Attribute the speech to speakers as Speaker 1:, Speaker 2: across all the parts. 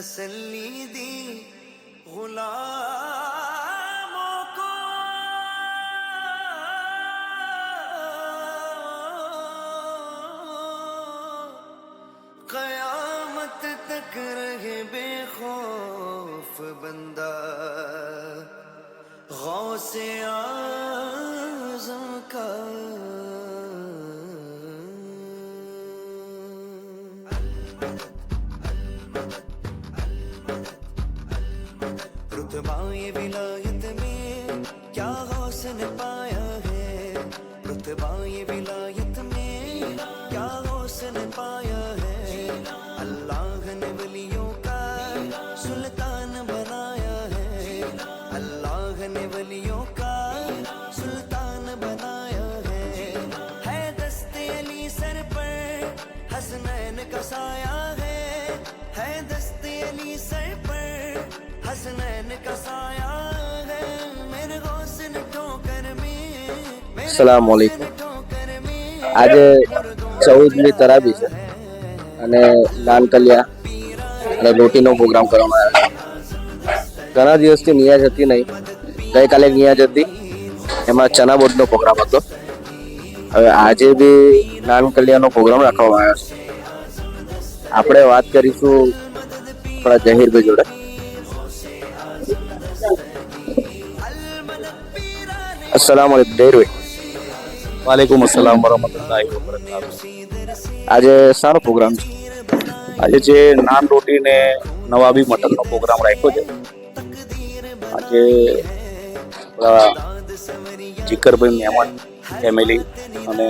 Speaker 1: तसल्ली दी गुलामों को कयामत तक रहे बेखौफ बंदा गौसे आजम ये विलायत में क्या हौसन पाया है रुतबा ये विलायत में क्या हौसन पाया है अल्लाह ने वलियों का सुल्तान बनाया है अल्लाह ने वलियों का સલામ વાલેકુમ
Speaker 2: આજે ચૌદમી તરાબી છે અને નાનકલિયા અને રોટીનો પ્રોગ્રામ કરવામાં આવ્યો ઘણા દિવસથી નિયાજ હતી નહીં ગઈકાલે નિયાજ હતી એમાં ચના બોટનો પ્રોગ્રામ હતો હવે આજે બી નાનકલિયાનો પ્રોગ્રામ રાખવામાં આવ્યો છે. આપણે વાત કરીશું થોડા જહીરભાઈ જોડે. અસલામ જહીરભાઈ
Speaker 3: વાલેકુમ અસલામ વરહમતુલ્લાહિ
Speaker 2: આજે સારો પ્રોગ્રામ છે.
Speaker 3: આજે જે નાન રોટી ને નવાબી મટનનો પ્રોગ્રામ રાખ્યો છે. આજે જીકરભાઈ મહેમાન ફેમિલી અને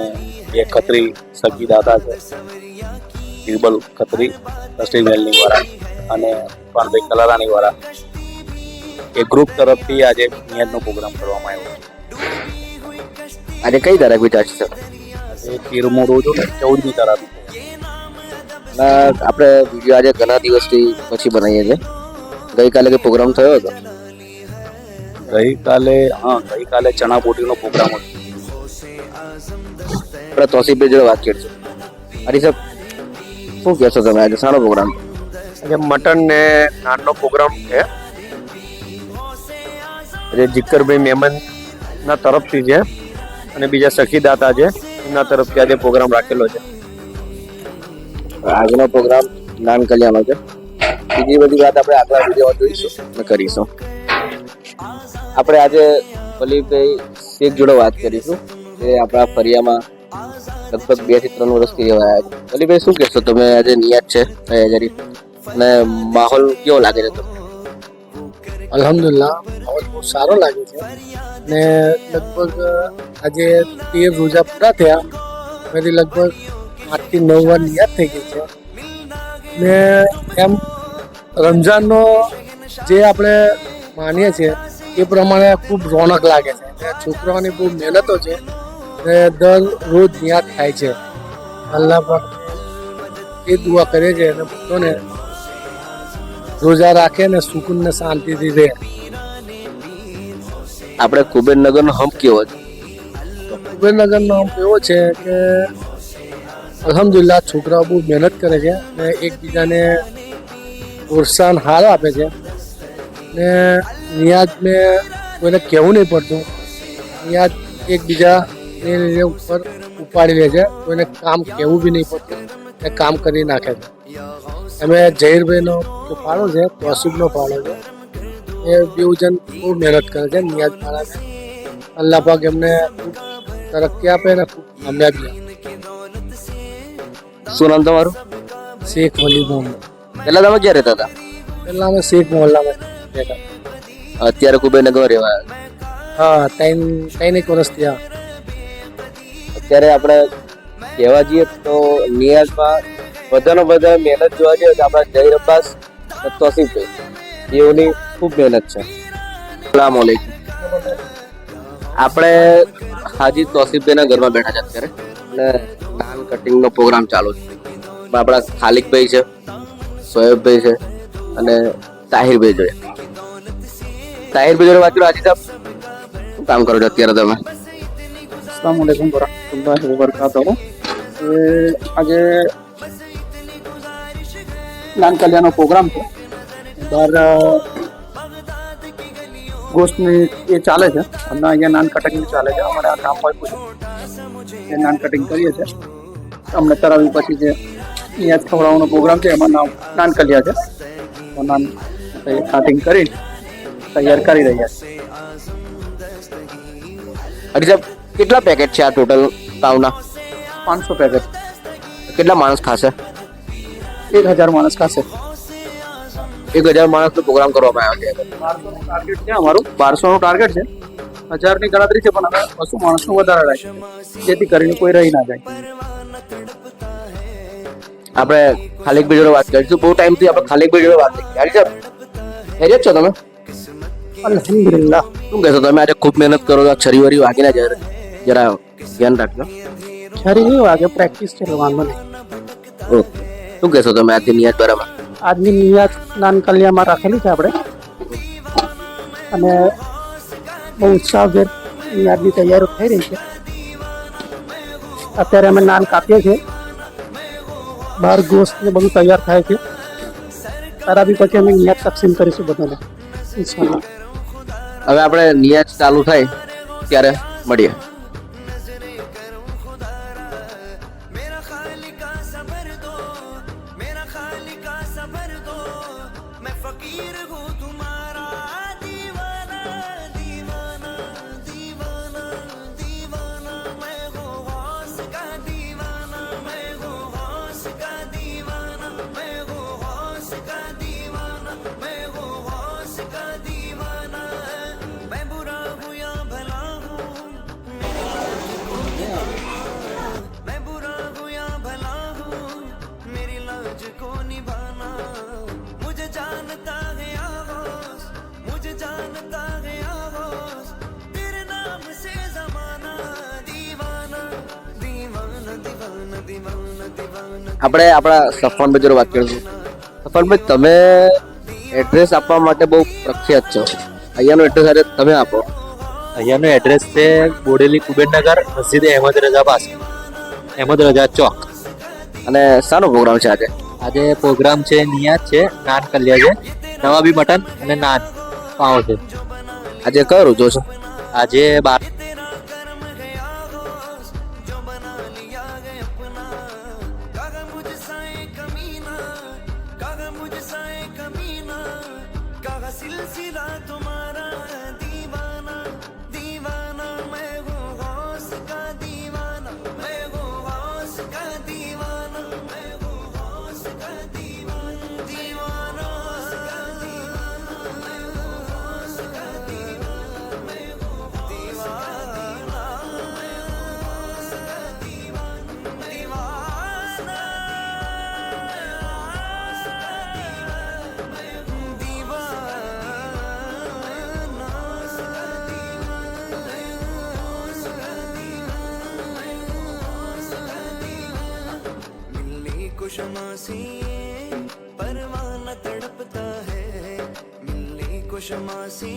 Speaker 3: બે ખત્રી સગી દાદા છે. બિરબલ ખત્રી કસ્ટી વેલની વાળા અને પાનભાઈ કલારાની વાળા. એ ગ્રુપ તરફથી આજે નિયતનો પ્રોગ્રામ કરવામાં આવ્યો છે.
Speaker 2: આજે કઈ તારીખ વિચાર છે?
Speaker 3: તેરમો રોજ અને ચૌદમી તારીખ.
Speaker 2: આપણે વીડિયો આજે ઘણા દિવસથી પછી બનાવીએ છીએ. ગઈકાલે કે પ્રોગ્રામ થયો હતો?
Speaker 3: ગઈકાલે હા ગઈકાલે ચણા બોટીનો પ્રોગ્રામ હતો.
Speaker 2: આપણે બે જોડે વાત કરીશું હરી સાહેબ શું કહેશો તમે આજે? સારો પ્રોગ્રામ
Speaker 4: આજે મટન ને નાનનો પ્રોગ્રામ છે. જે જીકરભાઈ મેમન ના તરફથી છે. અને બીજા સખી દાતા છે, એમના તરફથી આજે પ્રોગ્રામ રાખેલો છે.
Speaker 2: આજનો પ્રોગ્રામ નાન કલ્યાણ છે. બીજી બધી વાત આપણે આગલા વિડીયોમાં જોઈશું અને કરીશું. આપણે આજે વલીભાઈ શેખ જોડે વાત કરીશું. એ આપણા ફરિયામાં લગભગ બેથી ત્રણ વર્ષથી રહેવા આવ્યા છે. વલીભાઈ શું કહેશો? તમે આજે નિયત છે અને માહોલ કેવો લાગે છે તમને?
Speaker 5: અલ્હમ્દુલિલ્લાહ, માહોલ બહુ સારો લાગે છે. ને લગભગ આજે તેર રોજા પૂરા થયા. એમાંથી લગભગ આઠથી નવ વાર નિયાત થઈ ગઈ છે. ને એમ રમઝાનનો જે આપણે માનીએ છીએ, એ પ્રમાણે ખૂબ રોનક લાગે છે. ને છોકરાઓની બહુ મહેનતો છે ને દર રોજ નિયાત થાય છે. અલ્લાહ પણ એ દુઆ કરે છે અને બધાને રોજા રાખે ને સુકૂન ને શાંતિથી રહે.
Speaker 2: આપણે કુબેરનગરનો હમ્પ કેવો છે?
Speaker 5: કુબેરનગરનો આમ એવો છે કે અલહમદુલિલ્લાહ છોકરાઓ બહુ મહેનત કરે છે ને એકબીજાને પ્રોત્સાહન હાર આપે છે. ને નિયાજ મેં કોઈને કહેવું નહીં પડતું. નિયાજ એકબીજા ને ઉપર ઉપાડી લે છે. કોઈને કામ કહેવું બી નહીં પડતું. ને કામ કરી નાખે છે. અમે જહીરભાઈનો ફાળો છે તોસીબનો ફાળો છે. એ બેઉ જણ બહુ મહેનત કરે છે નિયાજ મારા અલ્લાહ પાક એમને ખૂબ તરક્કી આપે ને ખૂબ કામયાબી આપે
Speaker 2: શું નામ તમારું?
Speaker 5: શેખ વલી મોહમ્મદ.
Speaker 2: પહેલાં તમે ક્યાં રહેતા હતા?
Speaker 5: પહેલાં અમે શેખ મોહલ્લામાં રહેતા.
Speaker 2: અત્યારે કુબેરનગરમાં રહેવા
Speaker 5: હા ત્રણ ત્રણ એક વર્ષ થયા.
Speaker 2: અત્યારે આપણે કહેવા જઈએ તો નિયાઝમાં વધારે વધારે મહેનત જોવા જઈએ તો આપણા જય અબ્બાસ તોસીફભાઈ એઓની ખૂબ મહેનત છે. સલામ વાલેકુમ આપણે હાજી તોસીફભાઈના ઘરમાં બેઠા છે અત્યારે. અને નાન કટિંગનો પ્રોગ્રામ ચાલુ છે. આપણા ખાલિકભાઈ છે સોએબભાઈ છે અને તાહિરભાઈ જોડે. તાહિરભાઈ જોડે વાત કરો. હાજી સાહેબ, શું કામ કરો છો અત્યારે તમે?
Speaker 3: અસલામ વાલેકુમ વરહમતુલ્લાહ વબરકાતુહુ. આજે નાન કર્યાનો પ્રોગ્રામ છે.
Speaker 6: બહાર ગોસ્ટની એ ચાલે છે. હમણાં અહીંયા નાન કટિંગ ચાલે છે. અમારે આ કામ હોય એ નાન કટિંગ કરીએ છીએ અમને તરાવી પછી જે અહીંયા ખવડાવવાનો પ્રોગ્રામ છે એમાં નામ નાન કલ્યા છે. નાન કટિંગ કરી તૈયાર કરી રહ્યા
Speaker 2: છે. સાહેબ કેટલા પેકેટ છે આ ટોટલ તાવના?
Speaker 6: પાંચસો પેકેટ
Speaker 2: કેટલા માણસ ખાશે?
Speaker 6: એક હજાર માણસ ખાશે.
Speaker 2: એક હજાર માણસનો પ્રોગ્રામ કરવામાં આવ્યો છે.
Speaker 6: બારસોનું ટાર્ગેટ છે અમારું? બારસોનું ટાર્ગેટ છે. હજારની ગણતરી છે પણ અમે બસો માણસનું વધારે રાખ્યું જેથી કરીને કોઈ રહી ના જાય.
Speaker 2: આપણે ખાલિકભાઈ જોડે વાત કરીશું. બહુ ટાઈમથી આપણે ખાલિકભાઈ જોડે વાત કરી. સાહેબ ખૈરિયત છો તમે?
Speaker 7: અલ્હમ્દુલિલ્લાહ.
Speaker 2: શું કહેશો તમે? આજે ખૂબ મહેનત કરો છો. છરી વરી વાગીને જરા જરા ધ્યાન રાખજો.
Speaker 7: છરી નહીં વાગે પ્રેક્ટિસ છે વાંધો નહીં.
Speaker 2: ઓકે શું કહેશો તમે આજની નિયત બરાબર
Speaker 7: આજની નિયાત નાન કલ્યાણમાં રાખેલી છે આપણે. અને બહુ ઉત્સાહભેર નિયાતની તૈયારીઓ થઈ રહી છે. અત્યારે અમે નાન કાપીએ છીએ. બહાર ગોસ્ત ને બધું તૈયાર થાય છે. તારા બી પછી અમે નિયાત તકસીમ કરીશું બધાને.
Speaker 2: હવે આપણે નિયત ચાલુ થાય ત્યારે મળીએ. આપણે આપણા સફવાનભાઈ જોડે વાત કરીશું. સફવાનભાઈ તમે એડ્રેસ આપવા માટે બહુ પ્રખ્યાત છો. અહીંયાનું એડ્રેસ આજે તમે આપો.
Speaker 8: અહીંયાનું એડ્રેસ છે બોડેલી કુબેરનગર મસ્જિદ અહેમદ રજા પાસે. અહેમદ રજા ચોક.
Speaker 2: અને શાનો પ્રોગ્રામ છે આજે?
Speaker 8: આજે પ્રોગ્રામ છે નિયાત છે નાન કલ્યા છે નવાબી મટન અને નાન પાવ છે.
Speaker 2: આજે કયો રોજો છે?
Speaker 8: આજે બાર.
Speaker 9: मिलने को क्षमा से परवाना तड़पता है मिलने को क्षमा से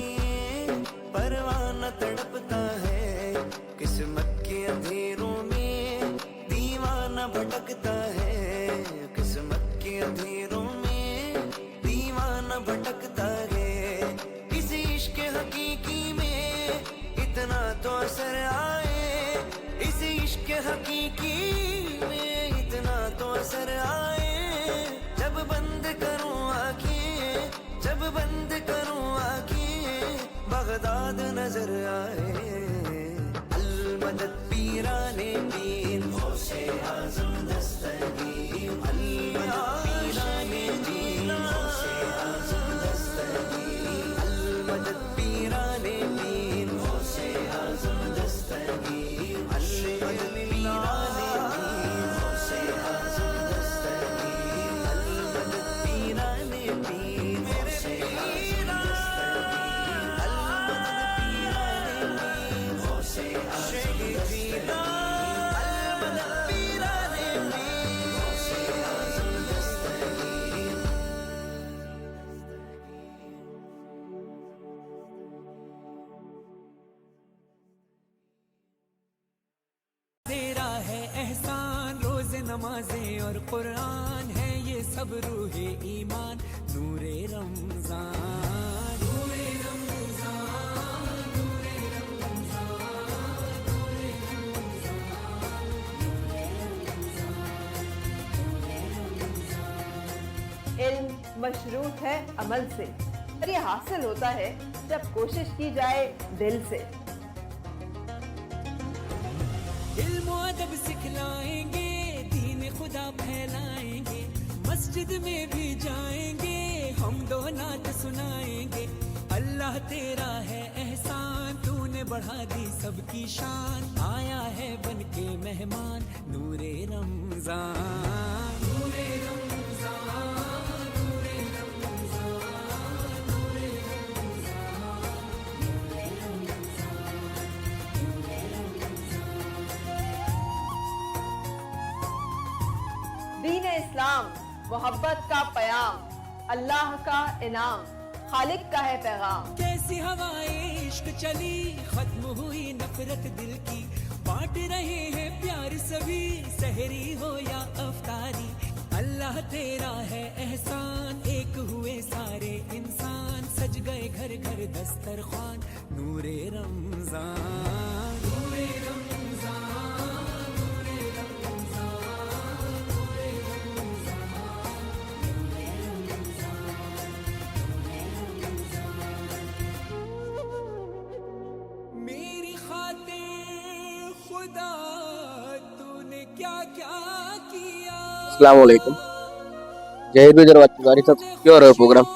Speaker 9: परवाना तड़पता है किस्मत के अंधेरों में दीवाना भटकता है किस्मत के अंधेरों
Speaker 10: બંધ કરું આખી બગદાદ નજર આએ અલ મદદ પીરાને પીર હોશે આઝમ
Speaker 11: દસ્તગી پر قرآن ہے یہ سب روح ایمان، نور رمضان۔ علم مشروط ہے عمل سے، اور
Speaker 10: یہ حاصل ہوتا ہے جب کوشش کی جائے دل سے۔ علم و ادب سکھلائیں گے مسجد میں بھی جائیں گے، ہم دو نعت سنائیں گے۔ اللہ تیرا ہے احسان، تو نے بڑھا دی سب کی
Speaker 11: شان۔ آیا ہے بن کے مہمان نور رمضان۔ رمضان۔ دین اسلام محبت
Speaker 10: کا پیام اللہ کا انعام، خالق کا ہے پیغام۔ کیسی ہوائیں عشق چلی، ختم ہوئی نفرت دل کی۔ بانٹ رہے ہیں پیار سبھی، سحری ہو یا افطاری اللہ تیرا ہے احسان، ایک ہوئے سارے انسان۔ سج گئے گھر گھر دسترخوان، نور رمضان۔ किया
Speaker 2: જય ગુજર વાત ગાડી સાથે કેવો રહ્યો પ્રોગ્રામ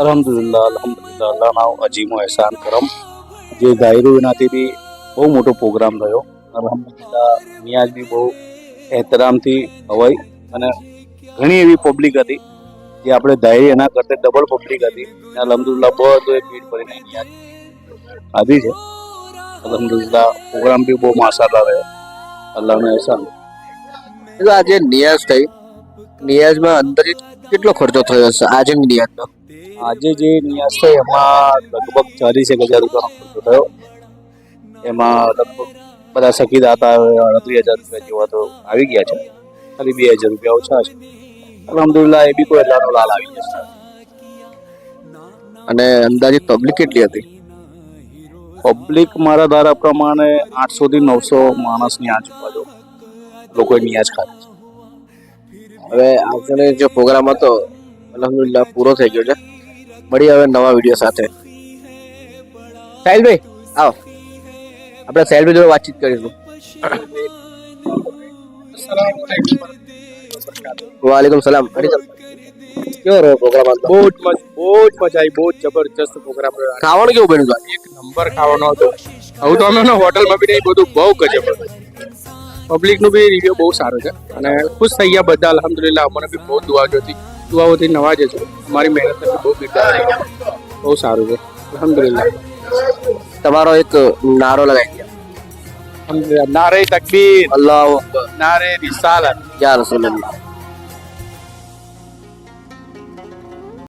Speaker 3: અલહમદુલિલ્લાહ અલહમદુલિલ્લાહ અલ્લાહના અજીમો એહસાન કરમ જે ગાયરો એનાથી બી બહુ મોટો પ્રોગ્રામ રહ્યો. અલહમદુલિલ્લાહ નિયાજ બી બહુ એહતરામથી હવાઈ અને ઘણી એવી પબ્લિક હતી જે આપણે ધારી એના કરતાં ડબલ પબ્લિક હતી. અને અલહમદુલિલ્લાહ બધું એ ભીડ ભરીને નિયાજ આવી છે. અલહમદુલ્લા પ્રોગ્રામ બી બહુ માસાલા રહ્યો. અલ્લાહનો એહસાન
Speaker 2: એટલે આજે નિયાઝ થઈ. નિયાઝમાં અંદાજિત કેટલો ખર્ચો થયો હશે? આજે નિયાઝનો?
Speaker 3: આજે જે નિયાઝ છે એમાં લગભગ ચાલીસ એક હજાર રૂપિયાનો ખર્ચો થયો. એમાં લગભગ બધા સખી દાતા અડત્રીસ હજાર રૂપિયા જેવા તો આવી ગયા છે. ખાલી બે હજાર રૂપિયા ઓછા છે. અલહમદુલિલ્લાહ એ બી કોઈ એટલાનો લાલ આવી જશે.
Speaker 2: અને અંદાજિત પબ્લિક કેટલી હતી?
Speaker 3: પબ્લિક મારા ધારા પ્રમાણે આઠસો થી નવસો માણસની આજુબાજુ લોકોએ નિયાજ ખાધી છે.
Speaker 2: હવે આજનો જે પ્રોગ્રામ હતો અલહમદુલિલ્લાહ પૂરો થઈ ગયો છે. મળી હવે નવા વીડિયો સાથે. સાહિલભાઈ આવો આપણે સાહિલભાઈ જોડે વાતચીત કરીશું. વાલેકુમ સલામ. કેવો રહ્યો પ્રોગ્રામ
Speaker 4: બહુ જ મજા બહુ જ મજા આવી બહુ જ જબરજસ્ત પ્રોગ્રામ રહ્યો
Speaker 2: ખાવાનું કેવું બન્યું
Speaker 4: એક નંબર ખાવાનો હતો. આવું તો અમે હોટલમાં બી નહીં બધું બહુ ગજબ પબ્લિક નું બી રિવ્યુ બહુ સારો છે. અને ખુશ થઈ ગયા બધા અલહમદુલિલ્લાહ. અમને બી બહુ દુઆ જોતી દુઆઓથી નવાજે છે. મારી મહેનત બહુ બિરદાવ બહુ સારું છે. અલહમદુલિલ્લાહ.
Speaker 2: તમારો એક નારો લગાવી ગયા
Speaker 4: અલહમદુલિલ્લાહ. નારે તકબીર.
Speaker 2: અલ્લાહ
Speaker 4: નારે રિસાલત.
Speaker 2: યા રસૂલલ્લાહ.